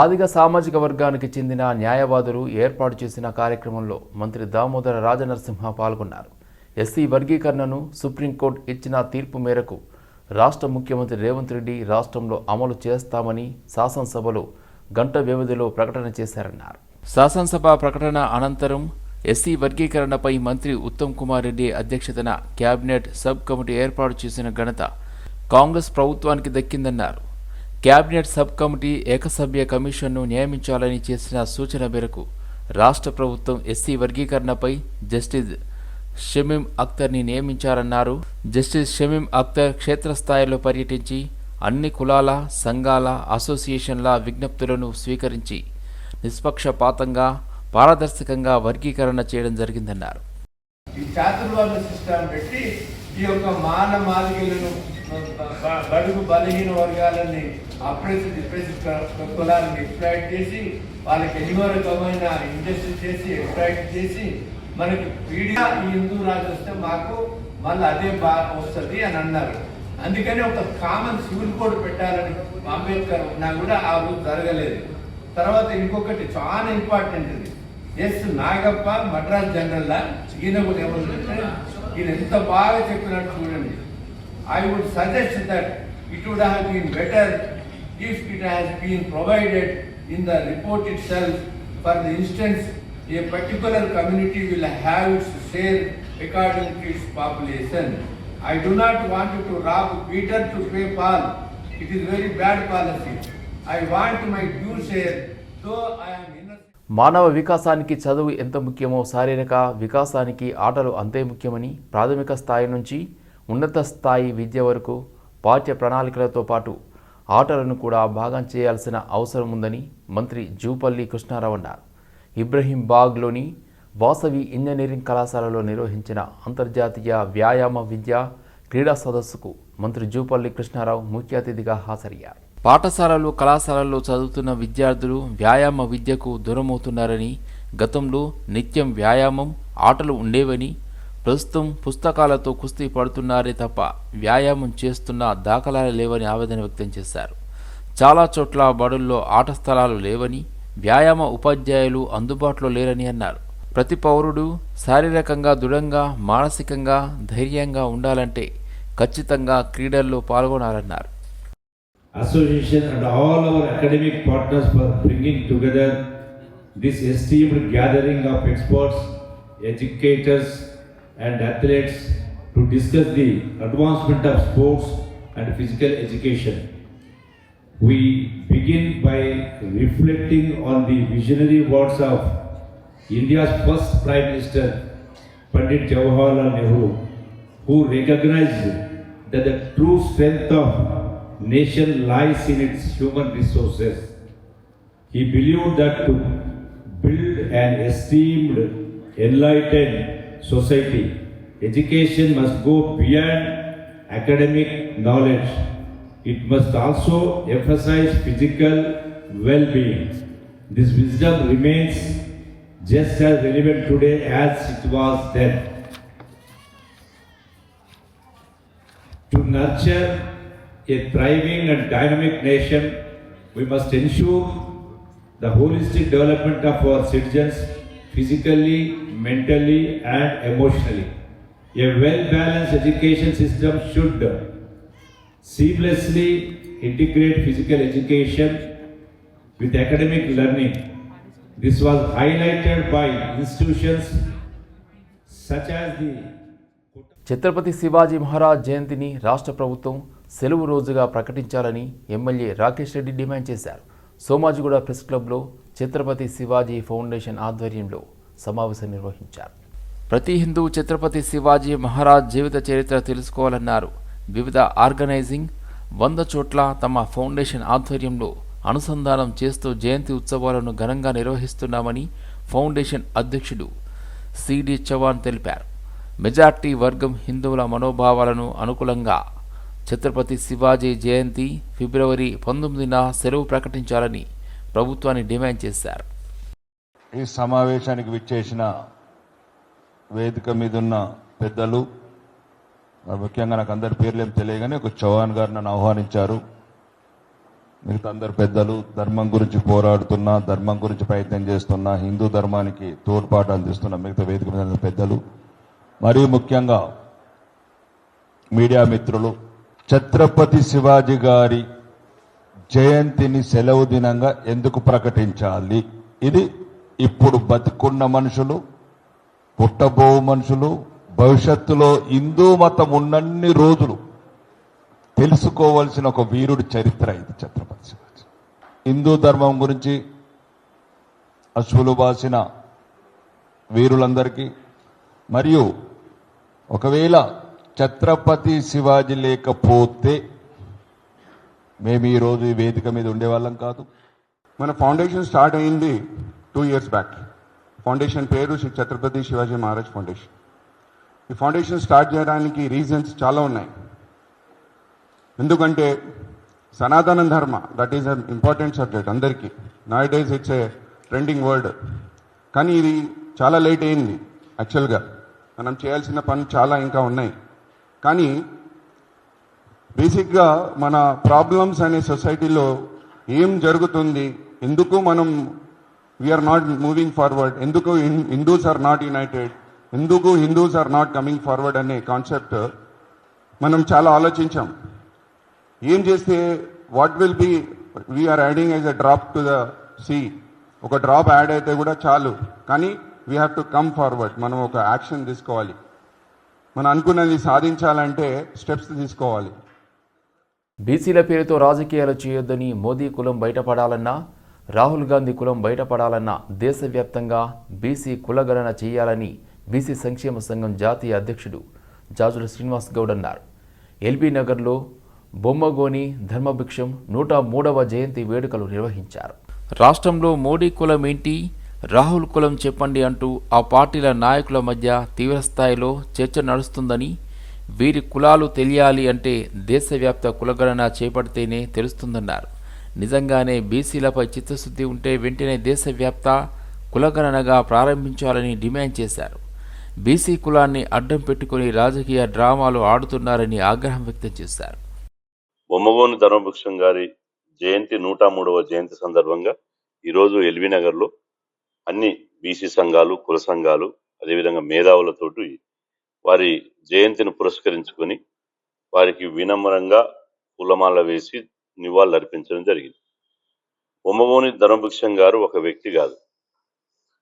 ఆదిగ సామాజిక వర్గానికి చెందిన న్యాయవాదులు ఏర్పాటు చేసిన కార్యక్రమంలో మంత్రి దామోదర రాజనరసింహ పాల్గొన్నారు. ఎస్సీ వర్గీకరణను సుప్రీంకోర్టు ఇచ్చిన తీర్పు మేరకు రాష్ట్ర ముఖ్యమంత్రి రేవంత్ రెడ్డి రాష్ట్రంలో అమలు చేస్తామని శాసనసభలో గంట వ్యవధిలో ప్రకటన చేశారన్నారు. శాసనసభ ప్రకటన అనంతరం ఎస్సీ వర్గీకరణపై మంత్రి ఉత్తమ్ కుమార్ రెడ్డి అధ్యక్షతన కేబినెట్ సబ్ కమిటీ ఏర్పాటు చేసిన ఘనత కాంగ్రెస్ ప్రభుత్వానికి దక్కిందన్నారు. కేబినెట్ సబ్ కమిటీ ఏకసభ్య కమిషన్ను నియమించాలని చేసిన సూచన మేరకు రాష్ట్ర ప్రభుత్వం ఎస్సీ వర్గీకరణపై జస్టిస్ షమీం అఖ్తర్ని నియమించారన్నారు జస్టిస్ షమీం అఖ్తర్ క్షేత్రస్థాయిలో పర్యటించి అన్ని కులాల సంఘాల అసోసియేషన్ల విజ్ఞప్తులను స్వీకరించి నిష్పక్షపాతంగా పారదర్శకంగా వర్గీకరణ చేయడం జరిగిందన్నారు. ఈ చాతుర్వర్ణ సిస్టమ్ పెట్టి ఈ యొక్క మాన మాదిగలను బడుగు బలహీన వర్గాలని అప్రెస్ డిప్రెస్ కులాలను ఎక్స్ప్లాయిట్ చేసి వాళ్ళకి ఎన్నో రకమైన ఇండస్ట్రీ చేసి ఎక్స్ప్లాయిట్ చేసి మనకి పీడియా ఈ హిందూ రాజు వస్తే మాకు మళ్ళీ అదే బాగా వస్తుంది అని అన్నారు. అందుకని ఒక కామన్ సివిల్ కోడ్ పెట్టాలని అంబేద్కర్ ఉన్నా కూడా ఆ రోజు జరగలేదు. తర్వాత ఇంకొకటి చాలా ఇంపార్టెంట్ ఇది. ఎస్ నాగప్ప మద్రాస్ జనరల్ ఈయన కూడా ఎవరు ఈయన ఎంత బాగా చెప్పినట్టు I I would that it would have been better better it has been provided provided in the report For self for the particular a particular community will share according to its population. I population I do not want to rob Peter to pay Paul it is very bad policy I want my due share so I'm మానవ వికాసానికి చదువు ఎంత ముఖ్యమో శారీరక వికాసానికి ఆటలు అంతే ముఖ్యమని ప్రాథమిక స్థాయి నుంచి ఉన్నత స్థాయి విద్య వరకు పాఠ్య ప్రణాళికలతో పాటు ఆటలను కూడా భాగం చేయాల్సిన అవసరం ఉందని మంత్రి జూపల్లి కృష్ణారావు అన్నారు. ఇబ్రహీం బాగ్లోని వాసవి ఇంజనీరింగ్ కళాశాలలో నిర్వహించిన అంతర్జాతీయ వ్యాయామ విద్య క్రీడా సదస్సుకు మంత్రి జూపల్లి కృష్ణారావు ముఖ్య అతిథిగా హాజరయ్యారు. పాఠశాలలు కళాశాలల్లో చదువుతున్న విద్యార్థులు వ్యాయామ విద్యకు దూరమవుతున్నారని గతంలో నిత్యం వ్యాయామం ఆటలు ఉండేవని ప్రస్తుతం పుస్తకాలతో కుస్తీ పడుతున్నారే తప్ప వ్యాయామం చేస్తున్న దాఖలాలు లేవని ఆవేదన వ్యక్తం చేశారు. చాలా చోట్ల బడుల్లో ఆట స్థలాలు లేవని వ్యాయామ ఉపాధ్యాయులు అందుబాటులో లేరని అన్నారు. ప్రతి పౌరుడు శారీరకంగా దృఢంగా మానసికంగా ధైర్యంగా ఉండాలంటే ఖచ్చితంగా క్రీడల్లో పాల్గొనాలన్నారు. Association and all our academic partners for bringing together this esteemed gathering of experts, educators, and athletes to discuss the advancement of sports and physical education. We begin by reflecting on the visionary words of India's first Prime Minister, Pandit Jawaharlal Nehru, who recognized that the true strength of nation lies in its human resources. He believed that to build an esteemed, enlightened society, education must go beyond academic knowledge. It must also emphasize physical well-being. This wisdom remains just as relevant today as it was then. To nurture a thriving and dynamic nation, we must ensure the holistic development of our citizens physically mentally and emotionally a well balance education system should seamlessly integrate physical education with academic learning this was highlighted by institutions such as the Chhatrapati Shivaji Maharaj జయంతిని రాష్ట్ర ప్రభుత్వం సెలవు రోజుగా ప్రకటించాలని MLA Rakesh Reddy demand చేశారు. Somajiguda press క్లబ్లో Chhatrapati Shivaji foundation ఆధ్వర్యంలో సమావేశం నిర్వహించారు. ప్రతి హిందూ ఛత్రపతి శివాజీ మహారాజ్ జీవిత చరిత్ర తెలుసుకోవాలన్నారు. వివిధ ఆర్గనైజింగ్ వంద చోట్ల తమ ఫౌండేషన్ ఆధ్వర్యంలో అనుసంధానం చేస్తూ జయంతి ఉత్సవాలను ఘనంగా నిర్వహిస్తున్నామని ఫౌండేషన్ అధ్యక్షుడు సిడి చవాన్ తెలిపారు. మెజార్టీ వర్గం హిందువుల మనోభావాలను అనుకూలంగా ఛత్రపతి శివాజీ జయంతి ఫిబ్రవరి పంతొమ్మిదిన సెలవు ప్రకటించాలని ప్రభుత్వాన్ని డిమాండ్ చేశారు. ఈ సమావేశానికి విచ్చేసిన వేదిక మీద ఉన్న పెద్దలు ముఖ్యంగా నాకు అందరి పేర్లు తెలియగానే ఒక చౌహాన్ గారు నన్ను ఆహ్వానించారు. మిగతా అందరు పెద్దలు ధర్మం గురించి పోరాడుతున్న ధర్మం గురించి ప్రయత్నం చేస్తున్న హిందూ ధర్మానికి తోడ్పాటు అందిస్తున్న మిగతా వేదిక మీద పెద్దలు మరియు ముఖ్యంగా మీడియా మిత్రులు ఛత్రపతి శివాజీ గారి జయంతిని సెలవు దినంగా ఎందుకు ప్రకటించాలి? ఇది ఇప్పుడు బతికున్న మనుషులు పుట్టబో మనుషులు భవిష్యత్తులో హిందూ మతం ఉన్నన్ని రోజులు తెలుసుకోవాల్సిన ఒక వీరుడి చరిత్ర ఇది ఛత్రపతి శివాజీ. హిందూ ధర్మం గురించి అశ్వులు బాసిన వీరులందరికీ మరియు ఒకవేళ ఛత్రపతి శివాజీ లేకపోతే మేము ఈరోజు ఈ వేదిక మీద ఉండేవాళ్ళం కాదు. మన ఫౌండేషన్ స్టార్ట్ అయింది టూ ఇయర్స్ బ్యాక్. ఫౌండేషన్ పేరు శ్రీ ఛత్రపతి శివాజీ మహారాజ్ ఫౌండేషన్. ఈ ఫౌండేషన్ స్టార్ట్ చేయడానికి రీజన్స్ చాలా ఉన్నాయి. ఎందుకంటే Sanatana Dharma that is an important subject అందరికీ. Nowadays it's a trending word కానీ ఇది చాలా లేట్ అయింది యాక్చువల్గా మనం చేయాల్సిన పని చాలా ఇంకా ఉన్నాయి. కానీ బేసిక్గా మన ప్రాబ్లమ్స్ అనే సొసైటీలో ఏం జరుగుతుంది? ఎందుకు మనం we are not moving forward ఎందుకు హిందూస్ ఆర్ నాట్ యునైటెడ్ ఎందుకు Hindus are not coming forward అనే కాన్సెప్ట్ మనం చాలా ఆలోచించాం. ఏం చేస్తే what will be we are adding as a drop to the sea ఒక డ్రాప్ యాడ్ అయితే కూడా చాలు. కానీ we have to come forward మనం ఒక యాక్షన్ తీసుకోవాలి. మనం అనుకున్నది సాధించాలంటే స్టెప్స్ తీసుకోవాలి. బీసీల పేరుతో రాజకీయాలు చేయొద్దని మోదీ కులం బయటపడాలన్నా రాహుల్ గాంధీ కులం బయటపడాలన్నా దేశవ్యాప్తంగా బీసీ కులగణన చేయాలని బీసీ సంక్షేమ సంఘం జాతీయ అధ్యక్షుడు జాజుల శ్రీనివాస్ గౌడ్ అన్నారు. ఎల్బీ నగర్లో బొమ్మగోని ధర్మభిక్షం నూట మూడవ జయంతి వేడుకలు నిర్వహించారు. రాష్ట్రంలో మోడీ కులం ఏంటి రాహుల్ కులం చెప్పండి అంటూ ఆ పార్టీల నాయకుల మధ్య తీవ్రస్థాయిలో చర్చ నడుస్తుందని వీరి కులాలు తెలియాలి అంటే దేశవ్యాప్త కులగణన చేపడితేనే తెలుస్తుందన్నారు. నిజంగానే బీసీలపై చిత్తశుద్ధి ఉంటే వెంటనే దేశవ్యాప్త కులగణనగా ప్రారంభించాలని డిమాండ్ చేశారు. బీసీ కులాన్ని అడ్డం పెట్టుకుని రాజకీయ డ్రామాలు ఆడుతున్నారని ఆగ్రహం వ్యక్తం చేశారు. బొమ్మబోని ధర్మభృక్షం గారి జయంతి నూట మూడవ జయంతి సందర్భంగా ఈరోజు ఎల్బీ నగర్లో అన్ని బీసీ సంఘాలు కుల సంఘాలు అదేవిధంగా మేధావులతోటి వారి జయంతిని పురస్కరించుకొని వారికి వినమ్రంగా పూలమాల వేసి నివాళులు అర్పించడం జరిగింది. బొమ్మగోని ధర్మభిక్షం గారు ఒక వ్యక్తి కాదు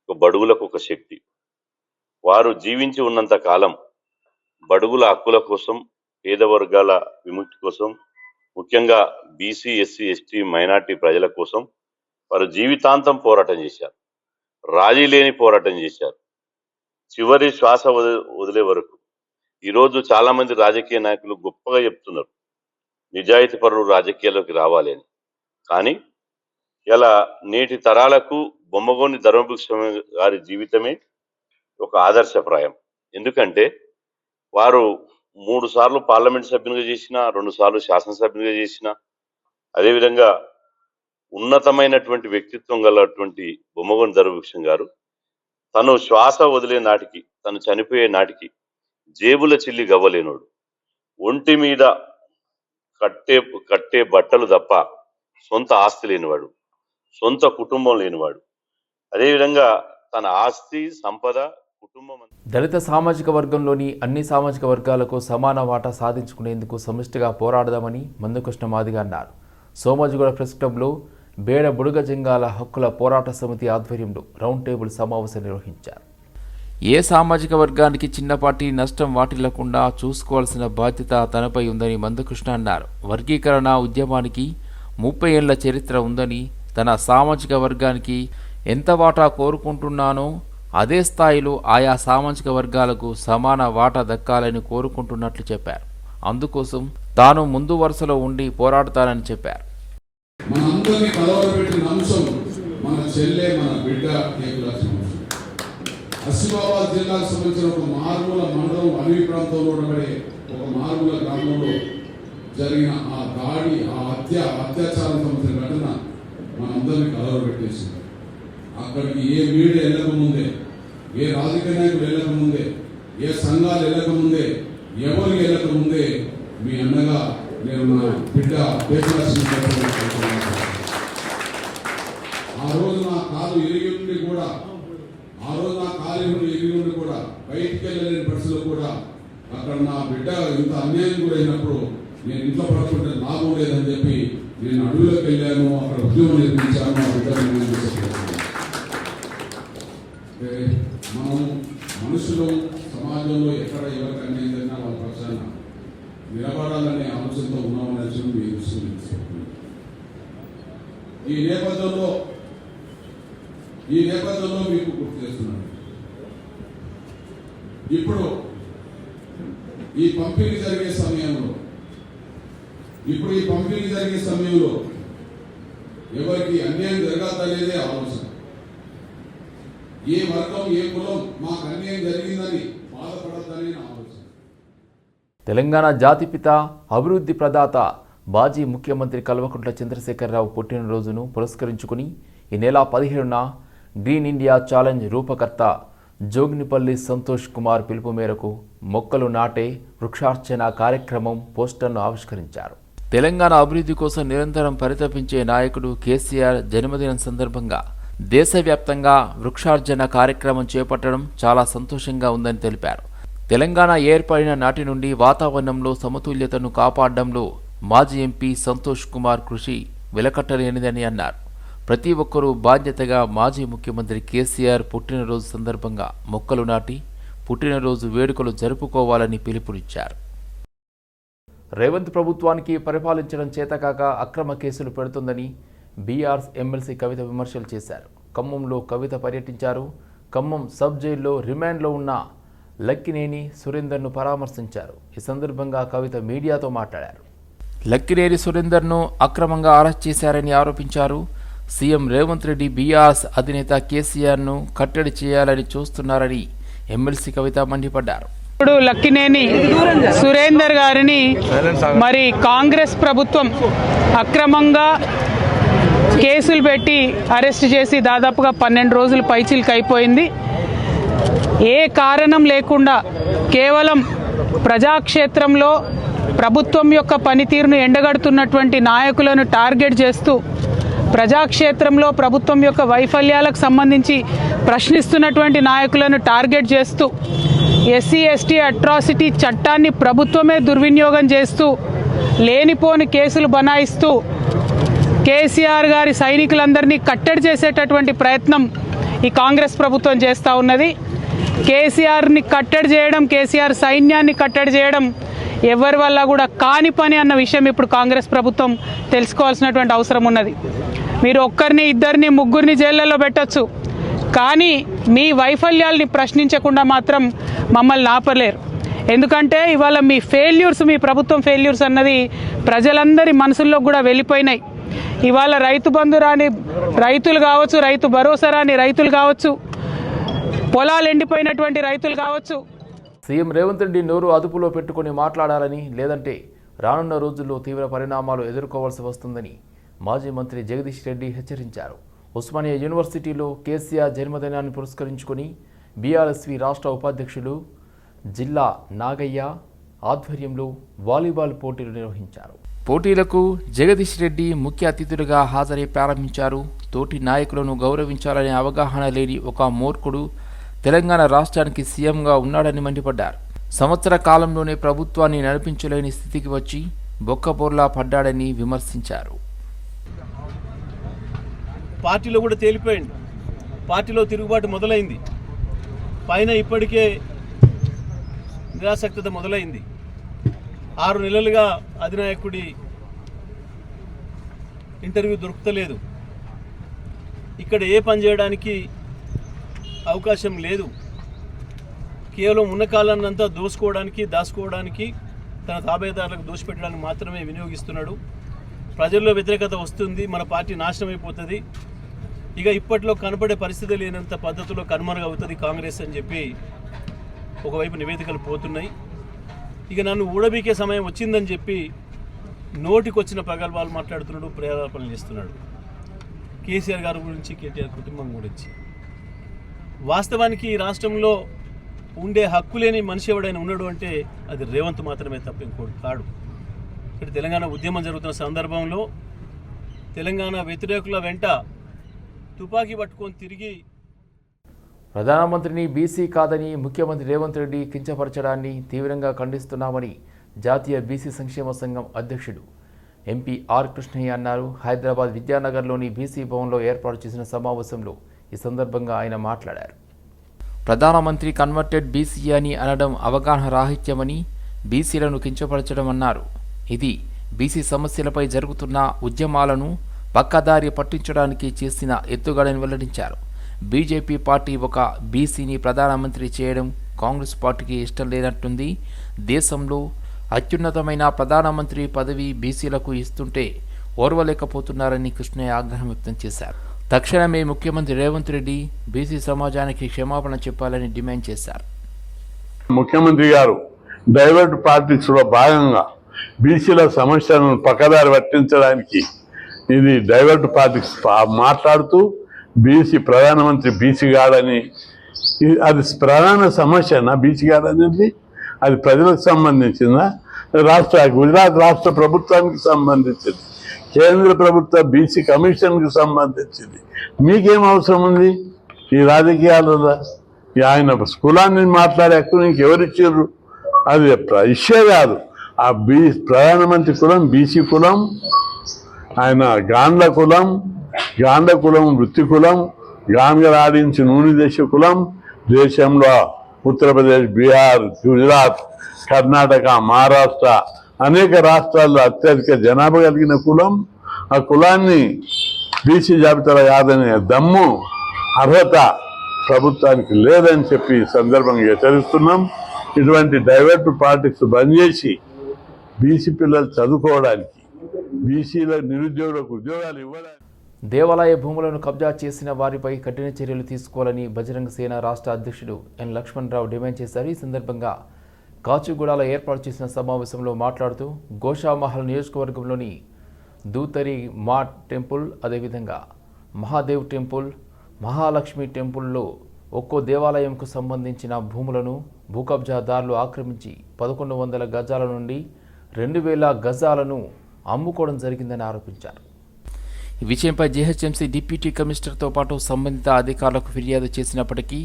ఒక బడుగులకు ఒక శక్తి. వారు జీవించి ఉన్నంత కాలం బడుగుల హక్కుల కోసం పేద వర్గాల విముక్తి కోసం ముఖ్యంగా బీసీ ఎస్సీ ఎస్టీ మైనార్టీ ప్రజల కోసం వారు జీవితాంతం పోరాటం చేశారు. రాజీ లేని పోరాటం చేశారు. చివరి శ్వాస వదిలే వరకు ఈరోజు చాలా మంది రాజకీయ నాయకులు గొప్పగా చెప్తున్నారు నిజాయితీ పరులు రాజకీయాల్లోకి రావాలి అని. కానీ ఇలా నేటి తరాలకు బొమ్మగోని ధర్మభిక్ష గారి జీవితమే ఒక ఆదర్శప్రాయం. ఎందుకంటే వారు మూడు సార్లు పార్లమెంట్ సభ్యునిగా చేసిన రెండు సార్లు శాసనసభ్యునిగా చేసిన అదేవిధంగా ఉన్నతమైనటువంటి వ్యక్తిత్వం గలటువంటి బొమ్మగోని ధర్మభిక్షం గారు తను శ్వాస వదిలే నాటికి తను చనిపోయే నాటికి జేబుల చిల్లి గవ్వలేనోడు. ఒంటి మీద కట్టే కట్టే బట్టలు తప్ప సొంత ఆస్తి లేనివాడు సొంత కుటుంబం లేనివాడు. అదేవిధంగా తన ఆస్తి సంపద కుటుంబం దళిత సామాజిక వర్గంలోని అన్ని సామాజిక వర్గాలకు సమాన వాటా సాధించుకునేందుకు సమిష్టిగా పోరాడదామని మందుకృష్ణ మాదిగ అన్నారు. సోమాజిగూడ ప్రెస్ క్లబ్లో బేడ బుడుగ జంగాల హక్కుల పోరాట సమితి ఆధ్వర్యంలో రౌండ్ టేబుల్ సమావేశం నిర్వహించారు. ఏ సామాజిక వర్గానికి చిన్నపాటి నష్టం వాటిల్లకుండా చూసుకోవాల్సిన బాధ్యత తనపై ఉందని మందకృష్ణ అన్నారు. వర్గీకరణ ఉద్యమానికి ముప్పై ఏళ్ళ చరిత్ర ఉందని తన సామాజిక వర్గానికి ఎంత వాటా కోరుకుంటున్నానో అదే స్థాయిలో ఆయా సామాజిక వర్గాలకు సమాన వాటా దక్కాలని కోరుకుంటున్నట్లు చెప్పారు. అందుకోసం తాను ముందు వరుసలో ఉండి పోరాడతానని చెప్పారు. మన చెల్లె మన బిడ్డ ఆసిఫాబాద్ జిల్లాకు సంబంధించిన ఒక మారుమూల మండలం అడవి ప్రాంతంలో ఉండబడే ఒక మారుమూల గ్రామంలో జరిగిన ఆ దాడి ఆ హత్య అత్యాచారం సంబంధించిన ఘటన మనందరినీ కలవరపెట్టేసింది అక్కడికి ఏ మీడియా వెళ్ళక ముందే ఏ రాజకీయ నాయకులు వెళ్ళక ముందే ఏ సంఘాలు వెళ్ళక ముందే ఎవరు వెళ్ళక ముందే మీ అన్నగా నేను నా బిడ్డ కేకులాల్సిన రోజు నా కాలు ఇరిగి ఉండి కూడా ఆ రోజు నా కాలు ఇరిగి ఉండి కూడా బయటికి వెళ్ళలేని పరిస్థితుల్లో కూడా అక్కడ నా బిడ్డ ఇంత అన్యాయం గురైనప్పుడు నేను లాభం లేదని చెప్పి నేను అడవిలోకి వెళ్ళాను అక్కడ ఉద్యోగం నిర్మించాను ఆ బిడ్డను మనం మనుషులు సమాజంలో ఎక్కడ ఎవరికి అన్యాయం జరిగినా వాళ్ళ పక్షాన నిలబడాలనే ఆలోచనతో ఉన్నామనే విషయం మీ దృష్టిలో ఈ నేపథ్యంలో ఈ నేపథ్యంలో మీకు గుర్తు చేస్తున్నాను. ఇప్పుడు ఈ పంపిణీ జరిగే సమయంలో ఇప్పుడు ఈ పంపిణీ జరిగే సమయంలో ఎవరికి అన్యాయం జరగాలనేదే ఆలోచన. ఏ వర్గం ఏ కులం మాకు అన్యాయం జరిగిందని బాధపడద్దని ఆలోచన. తెలంగాణ జాతిపిత అభివృద్ధి ప్రదాత మాజీ ముఖ్యమంత్రి కల్వకుంట్ల చంద్రశేఖరరావు పుట్టినరోజును పురస్కరించుకుని ఈ నెల పదిహేడున గ్రీన్ ఇండియా ఛాలెంజ్ రూపకర్త జోగినిపల్లి సంతోష్ కుమార్ పిలుపు మేరకు మొక్కలు నాటే వృక్షార్చన కార్యక్రమం పోస్టర్ను ఆవిష్కరించారు. తెలంగాణ అభివృద్ధి కోసం నిరంతరం పరితపించే నాయకుడు కేసీఆర్ జన్మదినం సందర్భంగా దేశవ్యాప్తంగా వృక్షార్జన కార్యక్రమం చేపట్టడం చాలా సంతోషంగా ఉందని తెలిపారు. తెలంగాణ ఏర్పడిన నాటి నుండి వాతావరణంలో సమతుల్యతను కాపాడడంలో మాజీ ఎంపీ సంతోష్ కుమార్ కృషి వెలకట్టలేనిదని అన్నారు. ప్రతి ఒక్కరూ బాధ్యతగా మాజీ ముఖ్యమంత్రి కేసీఆర్ పుట్టినరోజు సందర్భంగా మొక్కలు నాటి పుట్టినరోజు వేడుకలు జరుపుకోవాలని పిలుపునిచ్చారు. రేవంత్ ప్రభుత్వానికి పరిపాలించడం చేతకాక అక్రమ కేసులు పెడుతుందని బీఆర్స్ ఎమ్మెల్సీ కవిత విమర్శలు చేశారు. ఖమ్మంలో కవిత పర్యటించారు. ఖమ్మం సబ్ జైల్లో రిమాండ్లో ఉన్న లక్కినేని సురేందర్ను పరామర్శించారు. ఈ సందర్భంగా కవిత మీడియాతో మాట్లాడారు. లక్కినేని సురేందర్ను అక్రమంగా అరెస్ట్ చేశారని ఆరోపించారు. సీఎం రేవంత్ రెడ్డి బీఆర్ఎస్ అధినేత కేసీఆర్ను కట్టడి చేయాలని చూస్తున్నారని ఎమ్మెల్సీ కవిత మండిపడ్డారు. ఇప్పుడు లక్కినేని సురేందర్ గారిని మరి కాంగ్రెస్ ప్రభుత్వం అక్రమంగా కేసులు పెట్టి అరెస్ట్ చేసి దాదాపుగా పన్నెండు రోజులు పైచిలకు అయిపోయింది. ఏ కారణం లేకుండా కేవలం ప్రజాక్షేత్రంలో ప్రభుత్వం యొక్క పనితీరును ఎండగడుతున్నటువంటి నాయకులను టార్గెట్ చేస్తూ ప్రజాక్షేత్రంలో ప్రభుత్వం యొక్క వైఫల్యాలకు సంబంధించి ప్రశ్నిస్తున్నటువంటి నాయకులను టార్గెట్ చేస్తూ ఎస్సీ ఎస్టీ అట్రాసిటీ చట్టాన్ని ప్రభుత్వమే దుర్వినియోగం చేస్తూ లేనిపోని కేసులు బనాయిస్తూ కేసీఆర్ గారి సైనికులందరినీ కట్టడి చేసేటటువంటి ప్రయత్నం ఈ కాంగ్రెస్ ప్రభుత్వం చేస్తూ ఉన్నది. కేసీఆర్ని కట్టడి చేయడం కేసీఆర్ సైన్యాన్ని కట్టడి చేయడం ఎవరి వల్ల కూడా కాని పని అన్న విషయం ఇప్పుడు కాంగ్రెస్ ప్రభుత్వం తెలుసుకోవాల్సినటువంటి అవసరం ఉన్నది. మీరు ఒక్కరిని ఇద్దరిని ముగ్గురిని జైళ్ళలో పెట్టొచ్చు. కానీ మీ వైఫల్యాల్ని ప్రశ్నించకుండా మాత్రం మమ్మల్ని ఆపలేరు. ఎందుకంటే ఇవాళ మీ ఫెయిల్యూర్స్ మీ ప్రభుత్వం ఫెయిల్యూర్స్ అన్నది ప్రజలందరి మనసుల్లో కూడా వెళ్ళిపోయినాయి. ఇవాళ రైతు బంధు రాని రైతులు కావచ్చు రైతు భరోసా రాని రైతులు కావచ్చు పొలాలు ఎండిపోయినటువంటి రైతులు కావచ్చు. సీఎం రేవంత్ రెడ్డి నోరు అదుపులో పెట్టుకుని మాట్లాడాలని లేదంటే రానున్న రోజుల్లో తీవ్ర పరిణామాలు ఎదుర్కోవాల్సి వస్తుందని మాజీ మంత్రి జగదీష్ రెడ్డి హెచ్చరించారు. ఉస్మానియా యూనివర్సిటీలో కేసీఆర్ జన్మదినాన్ని పురస్కరించుకొని బీఆర్ఎస్వి రాష్ట్ర ఉపాధ్యక్షులు జిల్లా నాగయ్య ఆధ్వర్యంలో వాలీబాల్ పోటీలు నిర్వహించారు. పోటీలకు జగదీష్ రెడ్డి ముఖ్య అతిథులుగా హాజరై ప్రారంభించారు. తోటి నాయకులను గౌరవించాలనే అవగాహన లేని ఒక మూర్ఖుడు తెలంగాణ రాష్ట్రానికి సీఎంగా ఉన్నాడని మండిపడ్డారు. సంవత్సర కాలంలోనే ప్రభుత్వాన్ని నడిపించలేని స్థితికి వచ్చి బొక్కబోర్లా పడ్డాడని విమర్శించారు. పార్టీలో కూడా తేలిపోయింది. పార్టీలో తిరుగుబాటు మొదలైంది. పైన ఇప్పటికే నిరాసక్తత మొదలైంది. ఆరు నెలలుగా అధినాయకుడి ఇంటర్వ్యూ దొరుకుతలేదు. ఇక్కడ ఏ పని చేయడానికి అవకాశం లేదు. కేవలం ఉన్న కాలాన్నంతా దోసుకోవడానికి దాచుకోవడానికి తన తాబేదారులకు దోషపెట్టడానికి మాత్రమే వినియోగిస్తున్నాడు. ప్రజల్లో వ్యతిరేకత వస్తుంది మన పార్టీ నాశనం అయిపోతుంది ఇక ఇప్పట్లో కనపడే పరిస్థితి లేనంత పద్ధతిలో కనుమరుగవుతుంది కాంగ్రెస్ అని చెప్పి ఒకవైపు నివేదికలు పోతున్నాయి. ఇక నన్ను ఊడబీకే సమయం వచ్చిందని చెప్పి నోటికొచ్చిన ప్రగల్భాలు మాట్లాడుతున్నాడు ప్రేరేపణలు చేస్తున్నాడు. కేసీఆర్ గారి గురించి కేటీఆర్ కుటుంబం గురించి. వాస్తవానికి ఈ రాష్ట్రంలో ఉండే హక్కు లేని మనిషి ఎవడైనా ఉన్నాడు అంటే అది రేవంత్ మాత్రమే తప్ప ఇంకోటి కాడు. ఇక్కడ తెలంగాణ ఉద్యమం జరుగుతున్న సందర్భంలో తెలంగాణ వ్యతిరేకుల వెంట తుపాకీ పట్టుకొని తిరిగి ప్రధానమంత్రిని బీసీ కాదని ముఖ్యమంత్రి రేవంత్ రెడ్డి కించపరచడాన్ని తీవ్రంగా ఖండిస్తున్నామని జాతీయ బీసీ సంక్షేమ సంఘం అధ్యక్షుడు ఎంపీ ఆర్ కృష్ణయ్య అన్నారు. హైదరాబాద్ విద్యానగర్లోని బీసీ భవన్లో ఏర్పాటు చేసిన సమావేశంలో ఈ సందర్భంగా ఆయన మాట్లాడారు. ప్రధానమంత్రి కన్వర్టెడ్ బీసీ అని అనడం అవగాహన రాహిత్యమని బీసీలను కించపరచడం అన్నారు. ఇది బీసీ సమస్యలపై జరుగుతున్న ఉద్యమాలను పక్కదారి పట్టించడానికి చేసిన ఎత్తుగడని వెల్లడించారు. బీజేపీ పార్టీ ఒక బీసీని ప్రధానమంత్రి చేయడం కాంగ్రెస్ పార్టీకి ఇష్టం లేనట్టుంది. దేశంలో అత్యున్నతమైన ప్రధానమంత్రి పదవి బీసీలకు ఇస్తుంటే ఓర్వలేకపోతున్నారని కృష్ణయ్య ఆగ్రహం వ్యక్తం చేశారు. తక్షణమే ముఖ్యమంత్రి రేవంత్ రెడ్డి బీసీ సమాజానికి క్షమాపణ చెప్పాలని డిమాండ్ చేశారు. ముఖ్యమంత్రి గారు డైవర్ట్ పాలిటిక్స్ భాగంగా బీసీల సమస్యలను పక్కదారి పట్టించడానికి ఇది డైవర్ట్ పాలిటిక్స్ మాట్లాడుతూ బీసీ ప్రధానమంత్రి బీసీ గాడని అది ప్రధాన సమస్యనా బీసీ గాడ్ అనేది అది ప్రజలకు సంబంధించిందా? రాష్ట్ర గుజరాత్ రాష్ట్ర ప్రభుత్వానికి సంబంధించింది. కేంద్ర ప్రభుత్వ బీసీ కమిషన్కి సంబంధించింది. మీకేం అవసరం ఉంది? ఈ రాజకీయాలలో ఆయన కులాన్ని మాట్లాడే హక్కు నీకు ఎవరిచ్చారు అది ప్ర- ఇష్యే కాదు. ఆ బీ ప్రధానమంత్రి కులం బీసీ కులం. ఆయన గాండ కులం గాండ్ల కులం వృత్తి కులం గాంగరాడించి నూనె దేశ కులం దేశంలో ఉత్తరప్రదేశ్ బీహార్ గుజరాత్ కర్ణాటక మహారాష్ట్ర అనేక రాష్ట్రాల్లో అత్యధిక జనాభా కలిగిన కులం. ఆ కులాన్ని బీసీ జాబితాలో కాదనే దమ్ము అర్హత ప్రభుత్వానికి లేదని చెప్పి సందర్భంగా హెచ్చరిస్తున్నాం. ఇటువంటి డైవర్ట్ పాలిటిక్స్ బంద్ చేసి బీసీ పిల్లలు చదువుకోవడానికి బీసీల నిరుద్యోగులకు ఉద్యోగాలు ఇవ్వడానికి దేవాలయ భూములను కబ్జా చేసిన వారిపై కఠిన చర్యలు తీసుకోవాలని బజరంగ సేన రాష్ట్ర అధ్యక్షుడు ఎన్ లక్ష్మణరావు డిమాండ్ చేశారు. ఈ సందర్భంగా కాచిగూడలో ఏర్పాటు చేసిన సమావేశంలో మాట్లాడుతూ గోషామహల్ నియోజకవర్గంలోని దూతరి మా టెంపుల్ అదేవిధంగా మహాదేవ్ టెంపుల్ మహాలక్ష్మి టెంపుల్లో ఒక్కో దేవాలయంకు సంబంధించిన భూములను భూకబ్జాదారులు ఆక్రమించి పదకొండు వందల గజాల నుండి రెండు వేల గజాలను అమ్ముకోవడం జరిగిందని ఆరోపించారు ఈ విషయంపై జీహెచ్ఎంసీ డిప్యూటీ కమిషనర్తో పాటు సంబంధిత అధికారులకు ఫిర్యాదు చేసినప్పటికీ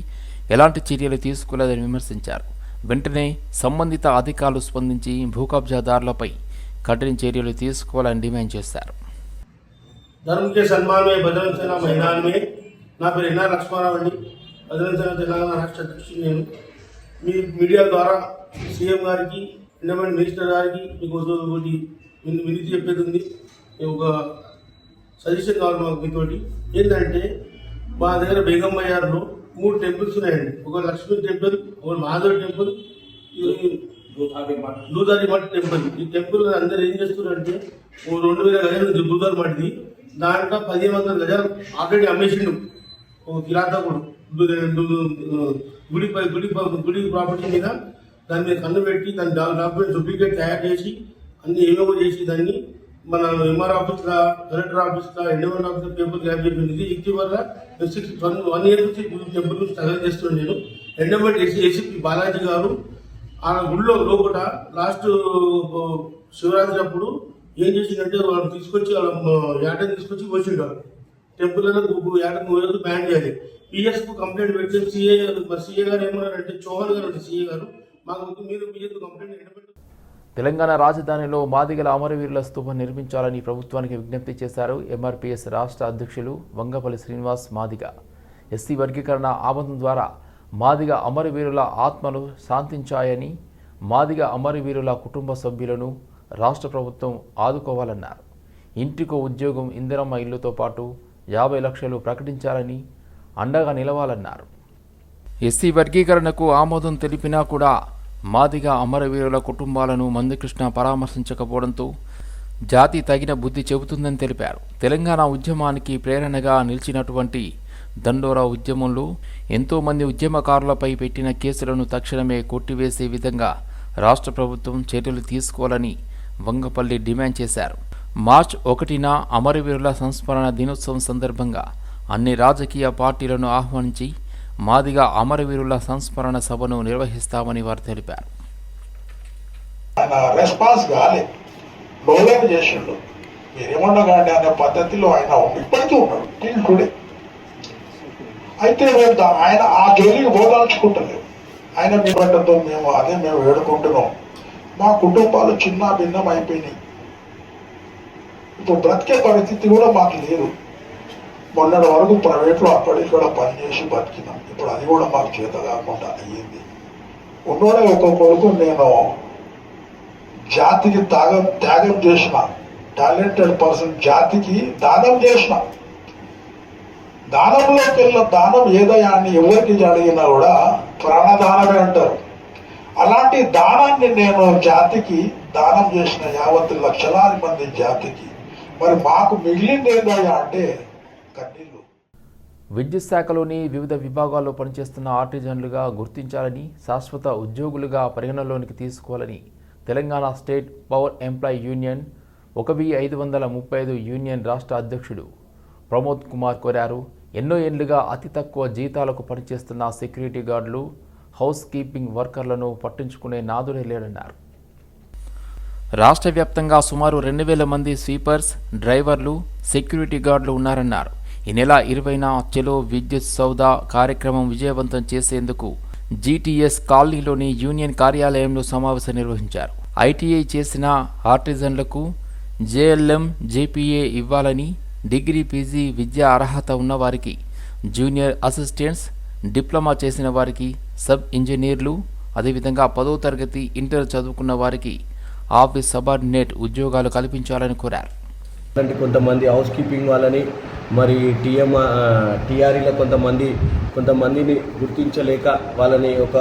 ఎలాంటి చర్యలు తీసుకోలేదని విమర్శించారు వెంటనే సంబంధిత అధికారులు స్పందించి భూ కబ్జాదారులపై కఠిన చర్యలు తీసుకోవాలని డిమాండ్ చేశారు धर्म के सम्मान में बजरंग सेना मैदान में నా పేరు ఎన్ఆర్ లక్ష్మారావు అండి బజరంగ సేన తెలంగాణ రాష్ట్ర అధ్యక్షుడు నేను మీ మీడియా ద్వారా సీఎం గారికి ఎండమెంట్ మినిస్టర్ గారికి మీకు విని విని- చెప్పేది ఉంది. ఒక సజెషన్ కావాలి మాకు మీతోటి. ఏంటంటే మా దగ్గర బేగంబయ్యార్లో మూడు టెంపుల్స్ ఉన్నాయండి. ఒక లక్ష్మీ టెంపుల్ ఒక మాధవ టెంపుల్ దూదారి మఠ టెంపుల్ ఈ టెంపుల్ అందరూ ఏం చేస్తున్నారంటే ఓ రెండు వేల గజాలు దూదారి మఠది. దాంట్లో పదిహేను వందల గజాలు ఆల్రెడీ అమ్మేసిండు. ఒక కిరాతకుడు. దు- గుడి గుడి గుడి ప్రాపర్టీ మీద దాని మీద కన్ను పెట్టి దాని డాక్యుమెంట్ డూప్లికేట్ తయారు చేసి అన్ని ఏమేమో చేసి దాన్ని మన ఎంఆర్ ఆఫీస్ లా కలెక్టర్ ఆఫీస్ లా ఎండోమెంట్ ఆఫీస్ పేపర్ గ్యాప్ చెప్పింది ఇటీవల సిక్స్ వన్ వన్ ఇయర్ నుంచి టెంపుల్ స్ట్రగల్ చేస్తున్నాను నేను. ఎండోమెంట్ ఏసీ ఏసీపీ బాలాజీ గారు ఆ గుళ్ళో లోపల లాస్ట్ శివరాత్రి అప్పుడు ఏం చేసిందంటే వాళ్ళు తీసుకొచ్చి వాళ్ళ యాటని తీసుకొచ్చి పోసిండారు. టెంపుల్ యాటను బ్యాన్ చేయాలి. పిఎస్కు కంప్లైంట్ పెడితే గారు సీఏ గారు ఏమన్నారంటే చౌహాన్ గారు సిఏ గారు మాకు మీరు పిఎస్ కంప్లైంట్ తెలంగాణ రాజధానిలో మాదిగల అమరవీరుల స్తూపం నిర్మించాలని ప్రభుత్వానికి విజ్ఞప్తి చేశారు ఎంఆర్పీఎస్ రాష్ట్ర అధ్యక్షులు వంగపల్లి శ్రీనివాస్ మాదిగ. ఎస్సీ వర్గీకరణ ఆమోదం ద్వారా మాదిగ అమరవీరుల ఆత్మలు శాంతించాయని మాదిగ అమరవీరుల కుటుంబ సభ్యులను రాష్ట్ర ప్రభుత్వం ఆదుకోవాలన్నారు. ఇంటికో ఉద్యోగం ఇందిరమ్మ ఇల్లుతో పాటు యాభై లక్షలు ప్రకటించాలని అండగా నిలవాలన్నారు. ఎస్సీ వర్గీకరణకు ఆమోదం తెలిపినా కూడా మాదిగా అమరవీరుల కుటుంబాలను మందకృష్ణ పరామర్శించకపోవడంతో జాతి తగిన బుద్ధి చెబుతుందని తెలిపారు. తెలంగాణ ఉద్యమానికి ప్రేరణగా నిలిచినటువంటి దండోరా ఉద్యమంలో ఎంతోమంది ఉద్యమకారులపై పెట్టిన కేసులను తక్షణమే కొట్టివేసే విధంగా రాష్ట్ర ప్రభుత్వం చర్యలు తీసుకోవాలని వంగపల్లి డిమాండ్ చేశారు. మార్చ్ ఒకటిన అమరవీరుల సంస్మరణ దినోత్సవం సందర్భంగా అన్ని రాజకీయ పార్టీలను ఆహ్వానించి మాదిగా అమరవీరుల సంస్మరణ సభను నిర్వహిస్తామని వారు తెలిపారు. ఆయన రెస్పాన్స్ కాలేదు బహుళం చేసిండు. మీరేమన్నా అనే పద్ధతిలో ఆయన ఇప్పటికీ ఉన్నాడు. టిల్ టుడే అయితే మేము ఆయన ఆ జోలికి పోదాల్చుకుంటలేదు. ఆయన మీరంటతో మేము అదే మేము వేడుకుంటున్నాం. మా కుటుంబాలు చిన్న భిన్నం అయిపోయినాయి ఇప్పుడు బ్రతికే పరిస్థితి కూడా మాకు లేదు. మొన్నటి వరకు ప్రైవేట్లో అక్కడ ఇక్కడ పనిచేసి బతికినాం. ఇప్పుడు అది కూడా మాకు చేత కాకుండా అయ్యింది. ఉన్నోడే ఒక కొడుకు నేను జాతికి త్యాగం త్యాగం చేసిన టాలెంటెడ్ పర్సన్ జాతికి దానం చేసిన. దానంలోకి వెళ్ళిన దానం ఏదయా అని ఎవరికి జరిగినా కూడా ప్రాణదానమే అంటారు. అలాంటి దానాన్ని నేను జాతికి దానం చేసిన యావత్ లక్షలాది మంది జాతికి మరి మాకు మిగిలింది ఏదయ్యా అంటే కన్నీళ్ళు. విద్యుత్ శాఖలోని వివిధ విభాగాల్లో పనిచేస్తున్న ఆర్టిజన్లుగా గుర్తించాలని శాశ్వత ఉద్యోగులుగా పరిగణలోనికి తీసుకోవాలని Telangana state power employee union ఒక వెయ్యి ఐదు వందల ముప్పై ఐదు యూనియన్ రాష్ట్ర అధ్యక్షుడు ప్రమోద్ కుమార్ కోరారు. ఎన్నో ఏళ్ళుగా అతి తక్కువ జీతాలకు పనిచేస్తున్న సెక్యూరిటీ గార్డులు హౌస్ కీపింగ్ వర్కర్లను పట్టించుకునే నాదుడే లేడన్నారు. రాష్ట్ర వ్యాప్తంగా సుమారు రెండు వేల మంది స్వీపర్స్ డ్రైవర్లు సెక్యూరిటీ గార్డులు ఉన్నారన్నారు. ఈ నెల ఇరవైన చెలో విద్యుత్ సౌదా కార్యక్రమం విజయవంతం చేసేందుకు జీటీఎస్ కాలనీలోని యూనియన్ కార్యాలయంలో సమావేశం నిర్వహించారు. ఐటీఐ చేసిన ఆర్టిజన్లకు జేఎల్ఎం జేపీఏ ఇవ్వాలని డిగ్రీ పీజీ విద్యా అర్హత ఉన్నవారికి జూనియర్ అసిస్టెంట్స్ డిప్లొమా చేసిన వారికి సబ్ ఇంజనీర్లు అదేవిధంగా పదో తరగతి ఇంటర్ చదువుకున్న వారికి ఆఫీస్ సబార్డినేట్ ఉద్యోగాలు కల్పించాలని కోరారు. కొంతమంది హౌస్ కీపింగ్ వాళ్ళని మరి టీఎం టీఆర్ఈలో కొంతమంది కొంతమందిని గుర్తించలేక వాళ్ళని ఒక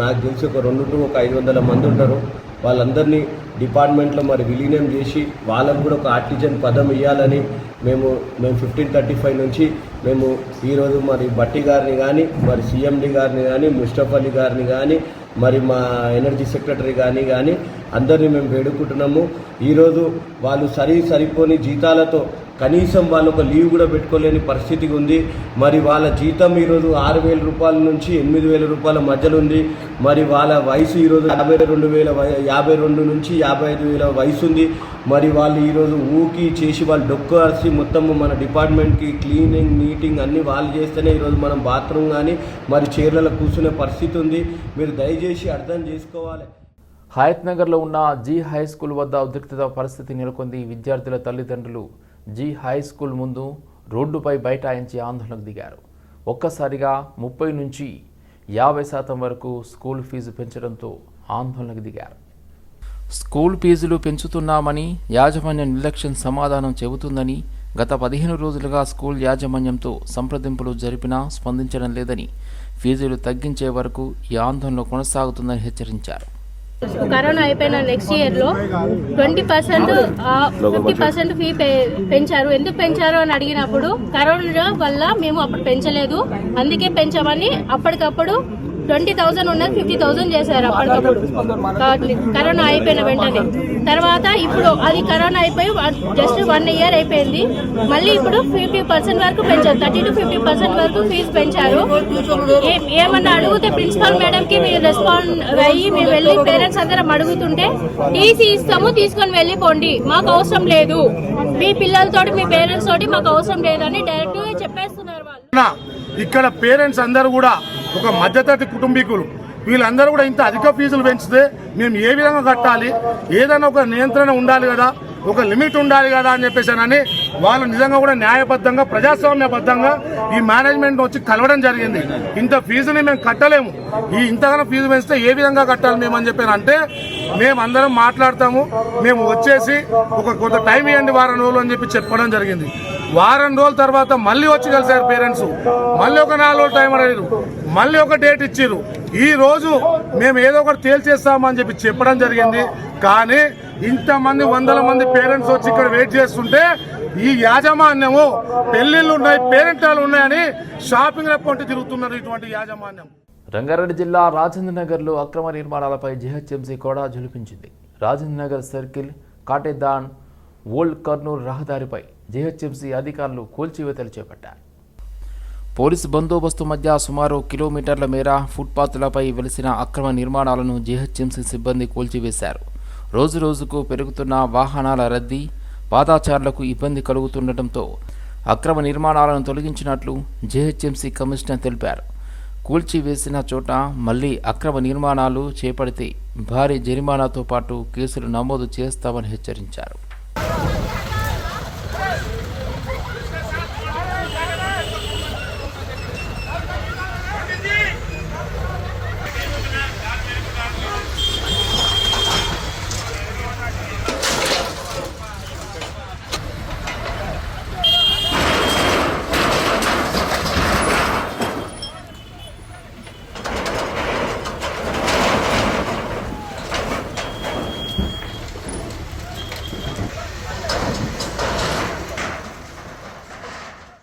నాకు తెలిసి ఒక రెండు టు ఒక ఐదు వందల మంది ఉంటారు. వాళ్ళందరినీ డిపార్ట్మెంట్లో మరి విలీనం చేసి వాళ్ళకు కూడా ఒక ఆర్టిజన్ పదం ఇవ్వాలని మేము మేము ఫిఫ్టీన్ థర్టీ ఫైవ్ నుంచి మేము ఈరోజు మరి బట్టి గారిని కానీ మరి సీఎండి గారిని కానీ ముస్టఫ్ అలీ గారిని కానీ మరి మా ఎనర్జీ సెక్రటరీ కానీ కానీ అందరినీ మేము వేడుకుంటున్నాము. ఈరోజు వాళ్ళు సరి సరిపోని జీతాలతో కనీసం వాళ్ళు ఒక లీవ్ కూడా పెట్టుకోలేని పరిస్థితి ఉంది. మరి వాళ్ళ జీతం ఈరోజు ఆరు వేల రూపాయల నుంచి ఎనిమిది వేల రూపాయల మధ్యలో ఉంది. మరి వాళ్ళ వయసు ఈరోజు యాభై రెండు వేల యాభై రెండు నుంచి యాభై ఐదు వేల వయసు ఉంది. మరి వాళ్ళు ఈరోజు ఊకి చేసి వాళ్ళు డొక్కాల్సి మొత్తం మన డిపార్ట్మెంట్కి క్లీనింగ్ మీటింగ్ అన్నీ వాళ్ళు చేస్తేనే ఈరోజు మనం బాత్రూమ్ కానీ మరి చీరలలో కూర్చునే పరిస్థితి ఉంది. మీరు దయచేసి అర్థం చేసుకోవాలి. హయత్ నగర్లో ఉన్న జీ హై స్కూల్ వద్ద ఉద్రిక్తత పరిస్థితి నెలకొంది విద్యార్థుల తల్లిదండ్రులు. జీ హై స్కూల్ ముందు రోడ్డుపై బైఠాయించి ఆందోళనకు దిగారు. ఒక్కసారిగా ముప్పై నుంచి యాభై శాతం వరకు స్కూల్ ఫీజు పెంచడంతో ఆందోళనకు దిగారు. స్కూల్ ఫీజులు పెంచుతున్నామని యాజమాన్య నిర్లక్ష్యం సమాధానం చెబుతుందని గత పదిహేను రోజులుగా స్కూల్ యాజమాన్యంతో సంప్రదింపులు జరిపినా స్పందించడం లేదని ఫీజులు తగ్గించే వరకు ఈ ఆందోళన కొనసాగుతుందని హెచ్చరించారు. కరోనా అయిపోయిన నెక్స్ట్ ఇయర్లో twenty percent fifty percent fee పెంచారు. ఎందుకు పెంచారు అని అడిగినప్పుడు కరోనా వల్ల మేము అప్పుడు పెంచలేదు. అందుకే పెంచామని అప్పటికప్పుడు ట్వంటీ థౌసండ్ ఉన్నది ఫిఫ్టీ థౌసండ్ చేశారు అప్పటికప్పుడు. కరోనా అయిపోయిన వెంటనే. తర్వాత ఇప్పుడు అది కరోనా అయిపోయి జస్ట్ వన్ ఇయర్ అయిపోయింది. మళ్ళీ ఇప్పుడు ఫిఫ్టీ పర్సెంట్ వరకు పెంచారు. థర్టీ టు ఫిఫ్టీ పర్సెంట్ వరకు ఫీజు పెంచారు. ఏమన్నా అడిగితే ప్రిన్సిపల్ మేడం కి మీరు రెస్పాండ్ అయ్యి మేము వెళ్ళి పేరెంట్స్ అందరం అడుగుతుంటే టీసీ ఇస్తాము తీసుకొని వెళ్ళిపోండి. మాకు అవసరం లేదు. మీ పిల్లలతోటి మీ పేరెంట్స్ తోటి మాకు అవసరం లేదని డైరెక్ట్గా చెప్పేస్తున్నారు వాళ్ళు. ఇక్కడ పేరెంట్స్ అందరూ కూడా ఒక మధ్యతరగతి కుటుంబీకులు. వీళ్ళందరూ కూడా ఇంత అధిక ఫీజులు పెంచితే మేము ఏ విధంగా కట్టాలి? ఏదైనా ఒక నియంత్రణ ఉండాలి కదా? ఒక లిమిట్ ఉండాలి కదా అని చెప్పేసానని వాళ్ళు నిజంగా కూడా న్యాయబద్ధంగా ప్రజాస్వామ్యబద్ధంగా ఈ మేనేజ్మెంట్ వచ్చి కలవడం జరిగింది. ఇంత ఫీజుని మేము కట్టలేము. ఈ ఇంతగానో ఫీజు పెంచితే ఏ విధంగా కట్టాలి మేము అని చెప్పానంటే మేము అందరం మాట్లాడతాము. మేము వచ్చేసి ఒక కొంత టైం ఇవ్వండి వారం రోజులు అని చెప్పి చెప్పడం జరిగింది. వారం రోజుల తర్వాత మళ్ళీ వచ్చి కలిసారు పేరెంట్స్. మళ్ళీ ఒక నాలుగు రోజులు టైం అడిగారు మళ్ళీ ఒక డేట్ ఇచ్చారు ఈ రోజు మేము ఏదో ఒకటి తేల్చేస్తామని చెప్పి చెప్పడం జరిగింది. కానీ ఇంతమంది వందల మంది పేరెంట్స్ వచ్చి ఇక్కడ వెయిట్ చేస్తుంటే ఈ యాజమాన్యము పెళ్ళిళ్ళు ఉన్నాయి పేరెంటాలు ఉన్నాయని షాపింగ్ రెప్పంటే తిరుగుతున్నారు ఇటువంటి యాజమాన్యం. రంగారెడ్డి జిల్లా రాజేంద్ర నగర్లో అక్రమ నిర్మాణాలపై జీహెచ్ఎంసీ కూడా జులిపించింది రాజేంద్ర నగర్ సర్కిల్ కాటేదాన్ ఓల్డ్ కర్నూలు రహదారిపై జీహెచ్ఎంసీ అధికారులు కూల్చివేతలు చేపట్టారు. పోలీసు బందోబస్తు మధ్య సుమారు కిలోమీటర్ల మేర ఫుట్పాత్లపై వెలిసిన అక్రమ నిర్మాణాలను జీహెచ్ఎంసీ సిబ్బంది కూల్చివేశారు. రోజు రోజుకు పెరుగుతున్న వాహనాల రద్దీ పాదాచారులకు ఇబ్బంది కలుగుతుండటంతో అక్రమ నిర్మాణాలను తొలగించినట్లు జేహెచ్ఎంసీ కమిషనర్ తెలిపారు. కూల్చివేసిన చోట మళ్ళీ అక్రమ నిర్మాణాలు చేపడితే భారీ జరిమానాతో పాటు కేసులు నమోదు చేస్తామని హెచ్చరించారు.